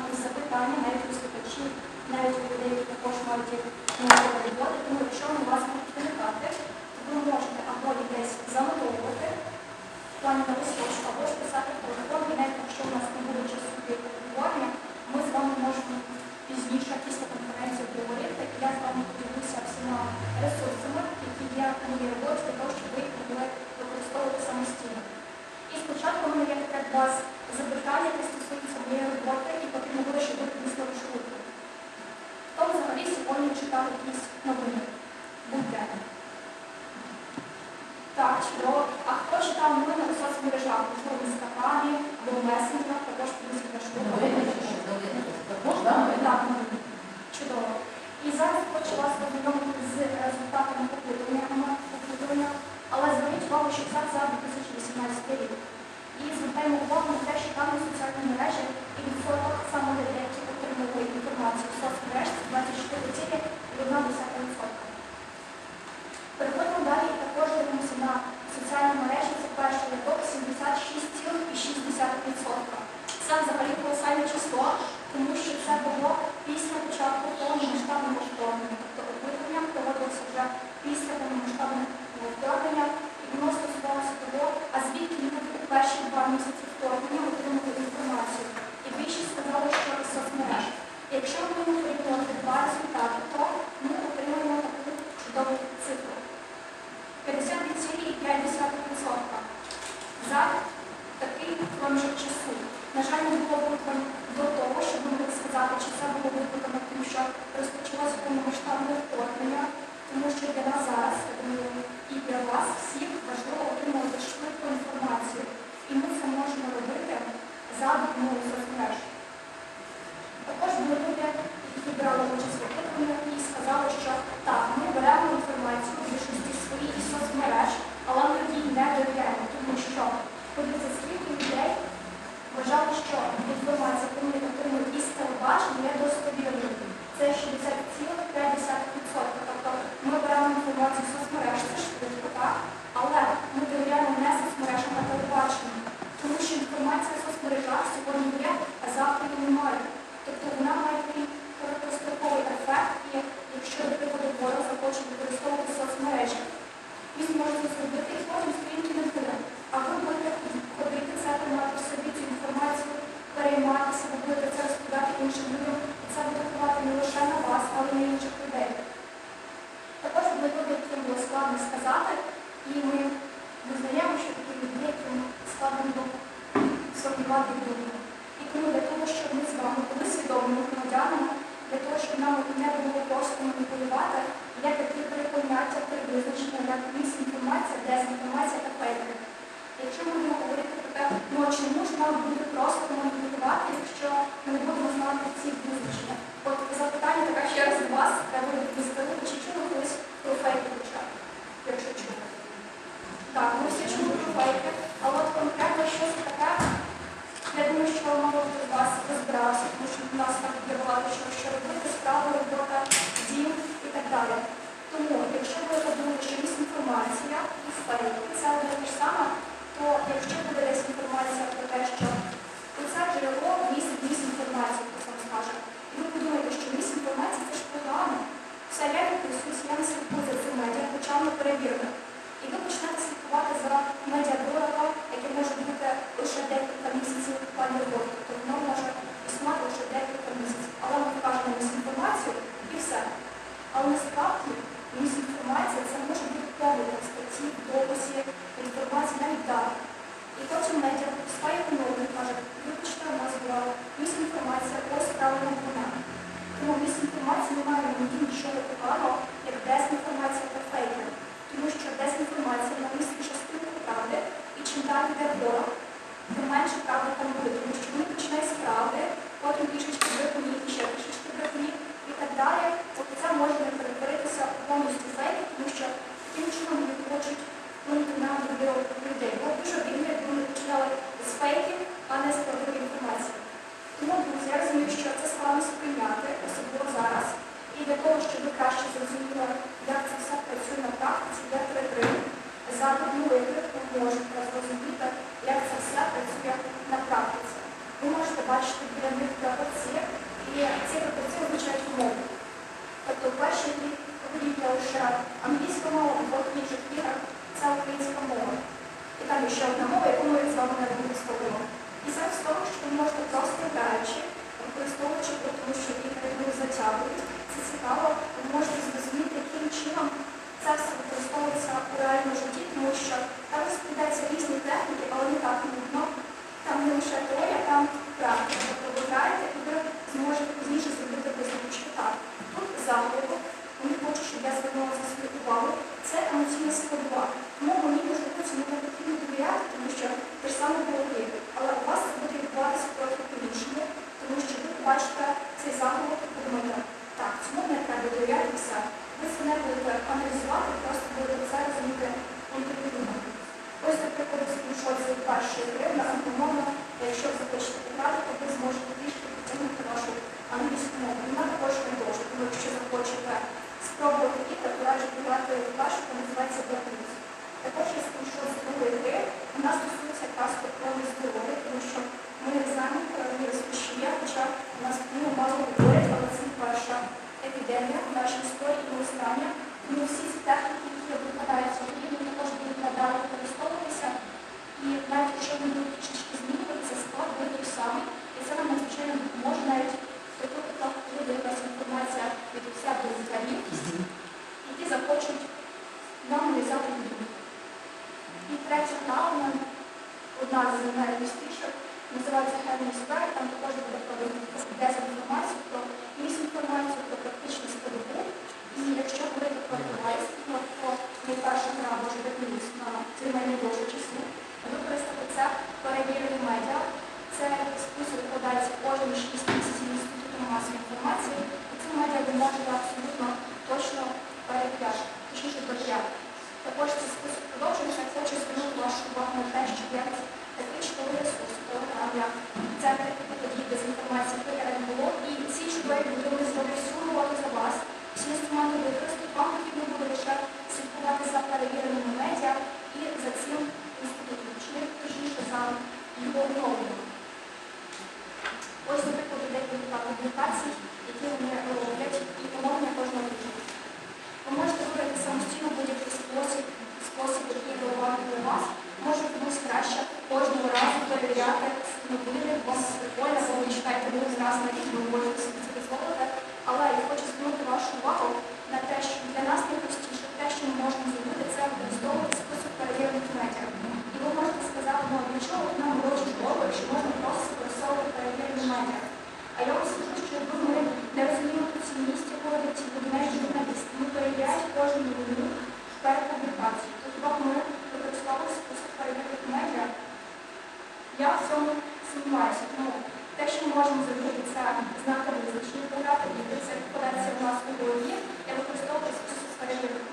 якісь запитання, навіть у навіть у людей, які також мають їх роботи. Тому якщо у вас будуть виникати, то ви можете або їх десь занотовувати в плані на листочку, або ж писати в телефон, і навіть якщо у нас не буде часу для обговорення, ми з вами можемо пізніше після конференції обговорити. і Я з вами поділюся всіма ресурсами, які є в моїй роботі, для того, щоб ви їх могли використовувати самостійно. І спочатку у мене є таке до вас запитання, яке стосується моєї роботи, і потрібно буде, щоб ви піднесли вашу руку. Хто взагалі сьогодні читав якісь новини? Будь-де. Так, чудово. А хто читав новини у соцмережах, можливо, в інстаграмі або в месенджерах, також піднесіть вашу руку. Так, новини. Чудово. І зараз хочу вас познайомити з результатами опитування, опитування, але зверніть увагу, що це за 2018 рік. І звертаємо увагу на те, що там є соціальні мережі і відсоток саме людей, які в соцмереж, це 24,1%. Переходимо далі і також дивимося на соціальні мережі. Це перший рядок 76,6%. Це взагалі колосальне число, тому що це було після початку повномасштабного вторгнення. Тобто опитування проводилося вже після повномасштабного вторгнення, і воно стосувалося того, а звідки люди у перші два місяці вторгнення отримали інформацію. І більшість сказали, що із соцмереж. Якщо ми будемо порівнювати два результати, то ми отримаємо таку чудову цифру. 52,5% за такий проміжок часу. На жаль, не було виконано до того, щоб ми могли сказати, чи це було виконано тим, що розпочалося повномасштабне вторгнення, тому що для нас зараз, думаю, і для вас всіх важливо отримувати швидку інформацію. І ми це можемо робити за допомогою соцмереж. Також були люди, які брали участь в опитуванні і сказали, що так, ми беремо інформацію в більшості своїх із соцмереж, але ми їй не довіряємо, тому що подивіться, скільки людей вважали, що інформація, яку вони отримують із телебачення, є достовірною. Це 60,5%. Тобто ми беремо інформацію з соцмереж, це швидко, так? Але ми довіряємо не соцмережам, а телебаченню. Тому що інформація в соцмережах сьогодні є, а завтра її немає. Тобто вона має такий короткостроковий ефект, і якщо, до прикладу, ворог захоче використовувати соцмережі, він зможе це зробити і потім сторінки не буде. А ви будете ходити це, тримати в собі цю інформацію, перейматися, ви будете це розповідати іншим людям, і це буде впливати не лише на вас, але й на інших людей. Також були люди, яким було складно сказати, і ми визнаємо, що такі люди, яким складно сформувати думку. І тому для того, щоб ми з вами були свідомими громадянами, для того, щоб нам не було просто маніпулювати, є такі три поняття, три визначення, як міс-інформація, дезінформація та фейки. Якщо ми будемо говорити про те, ну чому ж нам буде просто маніпулювати, якщо ми не будемо знати ці визначення? От запитання таке ще раз до вас, треба буде відповісти, чи чули колись про фейки хоча, б, якщо чули. Так, ми всі чули про фейки, але от конкретно щось таке, я думаю, що мало б вас розбирався, тому що в нас так є що, що робити, справа, робота, дім і так далі. Тому, якщо ви подумали, що є інформація і фейки це одне те ж саме, то якщо буде десь інформація про те, що це джерело містить міс-інформацію, хто сам скаже, і ви подумаєте, що міс-інформація це ж погано. Все, я відписуюсь, я не слідкую за цим медіа, хоча воно перевірено. І ви почнете слідкувати за медіаблогером, яке може бути лише декілька місяців в плані роботи. Тобто воно може існувати лише декілька місяців. Але ми вкажемо міс-інформацію і все. Але насправді міс-інформація це може бути повний статті, в дописі, інформації, навіть далі. І потім медіа каже, вибачте, у нас була міс-інформація, ось правильна вона. Тому міс-інформація не має ні нічого поганого, як дезінформація та фейки. Тому що дезінформація на місці частинку правди, і чим далі йде ворог, тим менше правди там буде. Тому що вони починають з правди, потім трішечки брехні, ще трішечки брехні і так далі. Тобто це може не перетворитися повністю фейки, тому що таким чином вони хочуть вплинути на довіру починали з фейків, а не з правдивої інформації. Тому, друзі, я розумію, що це складно сприйняти, особливо зараз. І для того, щоб ви краще зрозуміли, як це все працює на практиці, я перекрив за одну виклику можете зрозуміти, як це все працює на практиці. Ви можете бачити біля них прапорці, і ці прапорці означають умови. Тобто перші, які говорять лише англійська мова, або інших іграх, це українська мова. І там є ще одна мова, яку ми з вами не будемо І сенс в тому, що ви можете просто граючи спробую та пораджу придати вашу, яка називається блакусь. Також я скажу з другої гри, вона стосується казку про здоров'я, тому що ми не знаємо коронавірус пішія, хоча у нас ну, мало говорять, але це перша епідемія в нашій історії і остання. Тому всі ці техніки, які я Thank you. у вас може бути краще кожного разу перевіряти ну, новини, у вас поля, бо ви читаєте один з на рік, ви можете собі це дозволити. Але я хочу звернути вашу увагу на те, що для нас найпростіше, те, що ми можемо зробити, це використовувати Я в цьому сумніваюся. Тому те, що ми можемо зробити, це знаками визначні програми, і це колекція у нас у голові, я використовуюся в.